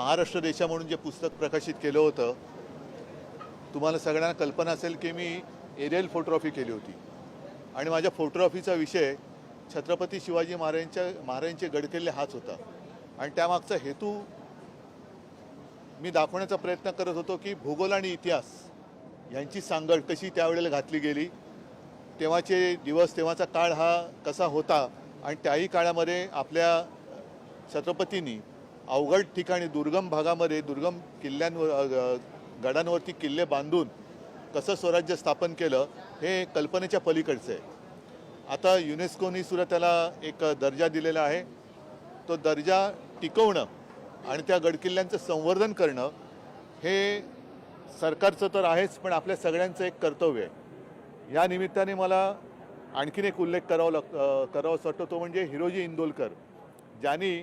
महाराष्ट्र देशा म्हणून जे पुस्तक प्रकाशित केलं होतं तुम्हाला सगळ्यांना कल्पना असेल की मी एरियल फोटोग्राफी केली होती. आणि माझ्या फोटोग्राफीचा विषय छत्रपती शिवाजी महाराजांच्या महाराजांचे गडकिल्ले हाच होता. आणि त्यामागचा हेतू मी दाखवण्याचा प्रयत्न करत होतो की भूगोल आणि इतिहास यांची सांगड कशी त्यावेळेला घातली गेली तेव्हाचे दिवस तेव्हाचा काळ हा कसा होता आणि त्याही काळामध्ये आपल्या छत्रपतींनी अवघड ठिकाणी दुर्गम भागामध्ये दुर्गम किल्ल्यांवर गडांवरती किल्ले बांधून कसं स्वराज्य स्थापन केलं हे कल्पनेच्या पलीकडचं आहे. आता युनेस्कोनी सुद्धा त्याला एक दर्जा दिलेला आहे. तो दर्जा टिकवणं आणि त्या गडकिल्ल्यांचं संवर्धन करणं हे सरकारचं तर आहेच पण आपल्या सगळ्यांचं एक कर्तव्य आहे. या निमित्ताने मला आणखीन एक उल्लेख करावा लाग करावासा वाटतो तो म्हणजे हिरोजी इंदोलकर ज्यांनी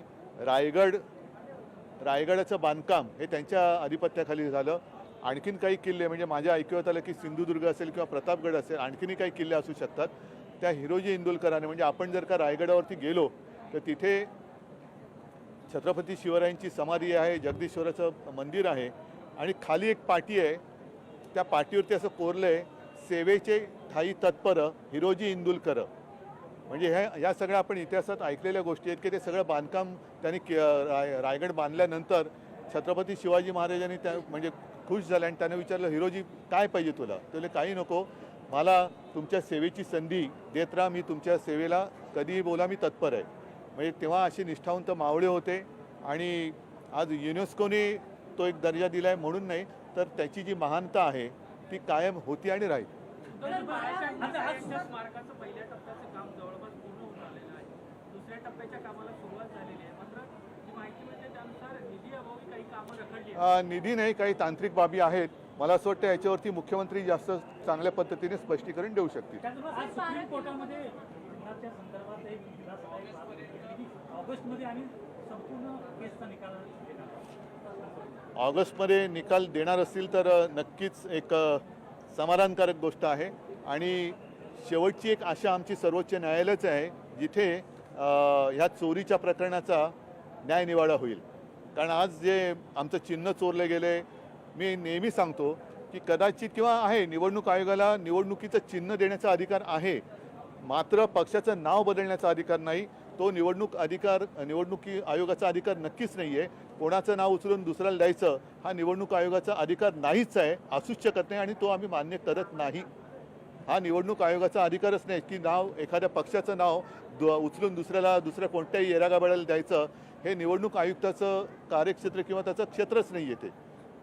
रायगड रायगडाचं बांधकाम हे त्यांच्या आधिपत्याखाली झालं. आणखीन काही किल्ले म्हणजे माझ्या ऐकवत आलं की सिंधुदुर्ग असेल किंवा प्रतापगड असेल आणखीनही काही किल्ले असू शकतात. त्या हिरोजी इंदोलकराने म्हणजे आपण जर का रायगडावरती गेलो तर तिथे छत्रपती शिवरायांची समाधी आहे जगदीश्वराचं मंदिर आहे आणि खाली एक पाटी आहे. त्या पाटीवरती असं कोरलं आहे सेवेचे ठाई तत्पर हिरोजी इंदुलकर. म्हणजे ह्या ह्या सगळ्या आपण इतिहासात ऐकलेल्या गोष्टी आहेत की ते सगळं बांधकाम त्यांनी के राय रायगड बांधल्यानंतर छत्रपती शिवाजी महाराजांनी त्या म्हणजे खुश झाले आणि त्याने विचारलं हिरोजी काय पाहिजे तुला? तुला काही नको. मला तुमच्या सेवेची संधी देत राहा. मी तुमच्या सेवेला कधीही बोला मी तत्पर आहे. म्हणजे तेव्हा असे निष्ठावंत मावळे होते आणि आज युनेस्कोने तो एक दर्जा दिला आहे म्हणून नाही तर त्याची जी महानता आहे ती कायम होती आणि राहील. दुसऱ्या टप्प्याच्या कामाला सुरुवात झालेली आहे. मात्र जी माहिती मिळते त्यानुसार निधी अभावी काही कामं रखडली आहेत. अ, निधी नाही काही तांत्रिक बाबी आहेत. मला असं वाटतं याच्यावरती मुख्यमंत्री जास्त चांगल्या पद्धतीने स्पष्टीकरण देऊ शकतील. ऑगस्टमध्ये निकाल देणार असतील तर नक्कीच एक समाधानकारक गोष्ट आहे. आणि शेवटची एक आशा आमची सर्वोच्च न्यायालयच आहे जिथे ह्या चोरीच्या प्रकरणाचा न्यायनिवाडा होईल. कारण आज जे आमचं चिन्ह चोरले गेले मी नेहमी सांगतो की कदाचित किंवा आहे निवडणूक आयोगाला निवडणुकीचं चिन्ह देण्याचा अधिकार आहे मात्र पक्षाचं नाव बदलण्याचा अधिकार नाही तो निवडणूक अधिकार निवडणुकी आयोगाचा अधिकार नक्कीच नाही आहे कोणाचं नाव उचलून दुसऱ्याला द्यायचं हा निवडणूक आयोगाचा अधिकार नाहीच आहे असूच शकत नाही आणि तो आम्ही मान्य करत नाही. हा निवडणूक आयोगाचा अधिकारच नाही की नाव एखाद्या पक्षाचं नाव दु उचलून दुसऱ्याला दुसऱ्या कोणत्याही येरागाबाड्याला द्यायचं. हे निवडणूक आयुक्ताचं कार्यक्षेत्र किंवा त्याचं क्षेत्रच नाही येते.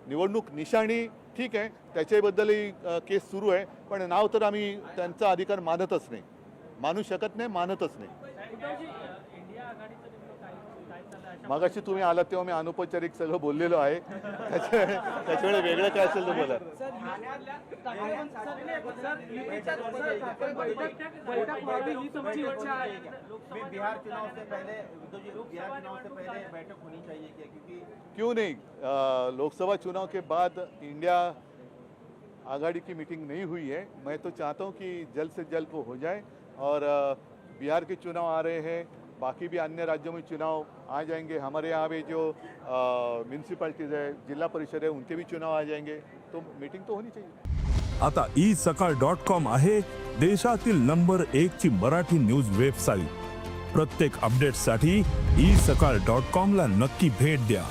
निवडणूक निशाणी ठीक आहे त्याच्याबद्दलही केस सुरू आहे पण नाव तर आम्ही त्यांचा अधिकार मानतच नाही. मानू शकत नाही मानतच नाही. मागाशी तुम्ही आलात तेव्हा मी अनौपचारिक सगळं बोललेलो आहे. त्याच्या त्याच्यामुळे वेगळं काय असेल तर बोला क्यों नहीं? लोकसभा चुनाव के बाद इंडिया आघाड़ी की मीटिंग नहीं हुई है। मैं तो चाहता हूँ कि जल्द से जल्द वो हो जाए और बिहार के चुनाव आ रहे हैं। बाकी भी अन्य राज्यों में चुनाव आ जाएंगे। हमारे यहाँ भी जो म्युनिसिपैलिटीज है जिला परिषद है उनके भी चुनाव आ जाएंगे। तो मीटिंग तो होनी चाहिए। आता ई सकाळ डॉट कॉम आहे देशातील नंबर एक ची मराठी न्यूज वेबसाईट प्रत्येक अपडेटसाठी ई सकाळ डॉट कॉम ला नक्की भेट द्या.